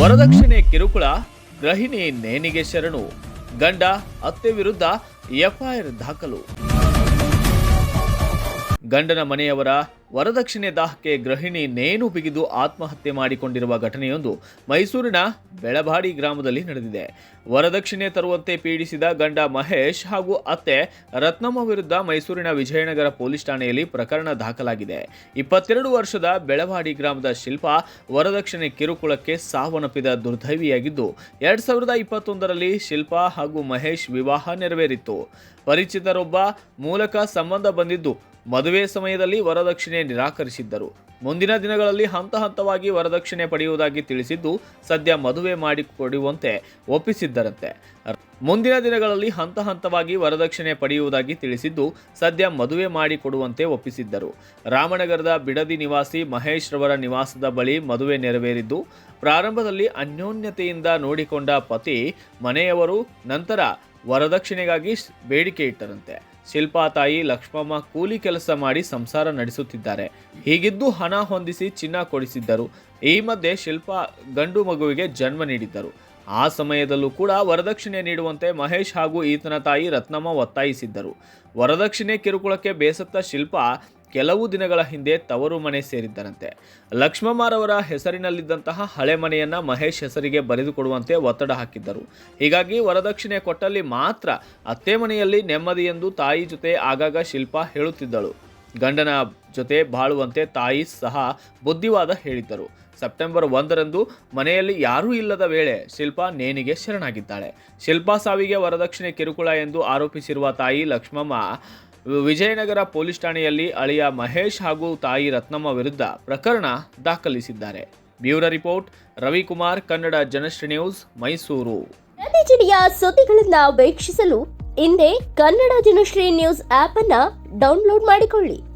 ವರದಕ್ಷಿಣೆ ಕಿರುಕುಳ ಗೃಹಿಣಿ ನೇಣಿಗೆ ಶರಣು ಗಂಡ ಅತ್ತೆ ವಿರುದ್ಧ ಎಫ್ಐಆರ್ ದಾಖಲು. ಗಂಡನ ಮನೆಯವರ ವರದಕ್ಷಿಣೆ ದಾಹಕ್ಕೆ ಗೃಹಿಣಿ ನೇಣು ಬಿಗಿದು ಆತ್ಮಹತ್ಯೆ ಮಾಡಿಕೊಂಡಿರುವ ಘಟನೆಯೊಂದು ಮೈಸೂರಿನ ಬೆಳಬಾಡಿ ಗ್ರಾಮದಲ್ಲಿ ನಡೆದಿದೆ. ವರದಕ್ಷಿಣೆ ತರುವಂತೆ ಪೀಡಿಸಿದ ಗಂಡ ಮಹೇಶ್ ಹಾಗೂ ಅತ್ತೆ ರತ್ನಮ್ಮ ವಿರುದ್ಧ ಮೈಸೂರಿನ ವಿಜಯನಗರ ಪೊಲೀಸ್ ಠಾಣೆಯಲ್ಲಿ ಪ್ರಕರಣ ದಾಖಲಾಗಿದೆ. ಇಪ್ಪತ್ತೆರಡು ವರ್ಷದ ಬೆಳವಾಡಿ ಗ್ರಾಮದ ಶಿಲ್ಪ ವರದಕ್ಷಿಣೆ ಕಿರುಕುಳಕ್ಕೆ ಸಾವನ್ನಪ್ಪಿದ ದುರ್ದೈವಿಯಾಗಿದ್ದು, ಎರಡ್ ಸಾವಿರದ ಇಪ್ಪತ್ತೊಂದರಲ್ಲಿ ಶಿಲ್ಪ ಹಾಗೂ ಮಹೇಶ್ ವಿವಾಹ ನೆರವೇರಿತ್ತು. ಪರಿಚಿತರೊಬ್ಬ ಮೂಲಕ ಸಂಬಂಧ ಬಂದಿದ್ದು ಮದುವೆ ಸಮಯದಲ್ಲಿ ವರದಕ್ಷಿಣೆ ನಿರಾಕರಿಸಿದ್ದರು. ಮುಂದಿನ ದಿನಗಳಲ್ಲಿ ಹಂತ ಹಂತವಾಗಿ ವರದಕ್ಷಿಣೆ ಪಡೆಯುವುದಾಗಿ ತಿಳಿಸಿದ್ದು, ಸದ್ಯ ಮದುವೆ ಮಾಡಿಕೊಡುವಂತೆ ಒಪ್ಪಿಸಿದ್ದರಂತೆ. ಮುಂದಿನ ದಿನಗಳಲ್ಲಿ ಹಂತ ಹಂತವಾಗಿ ವರದಕ್ಷಿಣೆ ಪಡೆಯುವುದಾಗಿ ತಿಳಿಸಿದ್ದು, ಸದ್ಯ ಮದುವೆ ಮಾಡಿಕೊಡುವಂತೆ ಒಪ್ಪಿಸಿದ್ದರು. ರಾಮನಗರದ ಬಿಡದಿ ನಿವಾಸಿ ಮಹೇಶ್ ರವರ ನಿವಾಸದ ಬಳಿ ಮದುವೆ ನೆರವೇರಿದ್ದು, ಪ್ರಾರಂಭದಲ್ಲಿ ಅನ್ಯೋನ್ಯತೆಯಿಂದ ನೋಡಿಕೊಂಡ ಪತಿ ಮನೆಯವರು ನಂತರ ವರದಕ್ಷಿಣೆಗಾಗಿ ಬೇಡಿಕೆ ಇಟ್ಟರಂತೆ. ಶಿಲ್ಪಾ ತಾಯಿ ಲಕ್ಷ್ಮಮ್ಮ ಕೂಲಿ ಕೆಲಸ ಮಾಡಿ ಸಂಸಾರ ನಡೆಸುತ್ತಿದ್ದಾರೆ. ಹೀಗಿದ್ದು ಹಣ ಹೊಂದಿಸಿ ಚಿನ್ನ ಕೊಡಿಸಿದ್ದರು. ಈ ಮಧ್ಯೆ ಶಿಲ್ಪಾ ಗಂಡು ಮಗುವಿಗೆ ಜನ್ಮ ನೀಡಿದ್ದರು. ಆ ಸಮಯದಲ್ಲೂ ಕೂಡ ವರದಕ್ಷಿಣೆ ನೀಡುವಂತೆ ಮಹೇಶ್ ಹಾಗೂ ಈತನ ತಾಯಿ ರತ್ನಮ್ಮ ಒತ್ತಾಯಿಸಿದ್ದರು. ವರದಕ್ಷಿಣೆ ಕಿರುಕುಳಕ್ಕೆ ಬೇಸತ್ತ ಶಿಲ್ಪಾ ಕೆಲವು ದಿನಗಳ ಹಿಂದೆ ತವರು ಮನೆ ಸೇರಿದ್ದರಂತೆ. ಲಕ್ಷ್ಮಮ್ಮರವರ ಹೆಸರಿನಲ್ಲಿದ್ದಂತಹ ಹಳೆ ಮನೆಯನ್ನು ಮಹೇಶ್ ಹೆಸರಿಗೆ ಬರೆದುಕೊಡುವಂತೆ ಒತ್ತಡ ಹಾಕಿದ್ದರು. ಹೀಗಾಗಿ ವರದಕ್ಷಿಣೆ ಕೊಟ್ಟಲ್ಲಿ ಮಾತ್ರ ಅತ್ತೆ ಮನೆಯಲ್ಲಿ ನೆಮ್ಮದಿ ಎಂದು ತಾಯಿ ಜೊತೆ ಆಗಾಗ ಶಿಲ್ಪ ಹೇಳುತ್ತಿದ್ದಳು. ಗಂಡನ ಜೊತೆ ಬಾಳುವಂತೆ ತಾಯಿ ಸಹ ಬುದ್ಧಿವಾದ ಹೇಳಿದ್ದರು. ಸೆಪ್ಟೆಂಬರ್ ಒಂದರಂದು ಮನೆಯಲ್ಲಿ ಯಾರೂ ಇಲ್ಲದ ವೇಳೆ ಶಿಲ್ಪಾ ನೇಣಿಗೆ ಶರಣಾಗಿದ್ದಾಳೆ. ಶಿಲ್ಪಾ ಸಾವಿಗೆ ವರದಕ್ಷಿಣೆ ಕಿರುಕುಳ ಎಂದು ಆರೋಪಿಸಿರುವ ತಾಯಿ ಲಕ್ಷ್ಮಮ್ಮ ವಿಜಯನಗರ ಪೊಲೀಸ್ ಠಾಣೆಯಲ್ಲಿ ಅಳಿಯ ಮಹೇಶ್ ಹಾಗೂ ತಾಯಿ ರತ್ನಮ್ಮ ವಿರುದ್ಧ ಪ್ರಕರಣ ದಾಖಲಿಸಿದ್ದಾರೆ. Bureau report, Ravikumar, Kannada Janashree news, Mysuru. ಜಿಲ್ಲೆಯ ಸುದ್ದಿಗಳನ್ನ ವೀಕ್ಷಿಸಲು ಇಂದೇ ಕನ್ನಡ ಜನಶ್ರೀ ನ್ಯೂಸ್ ಆಪ್ ಅನ್ನ ಡೌನ್ಲೋಡ್ ಮಾಡಿಕೊಳ್ಳಿ.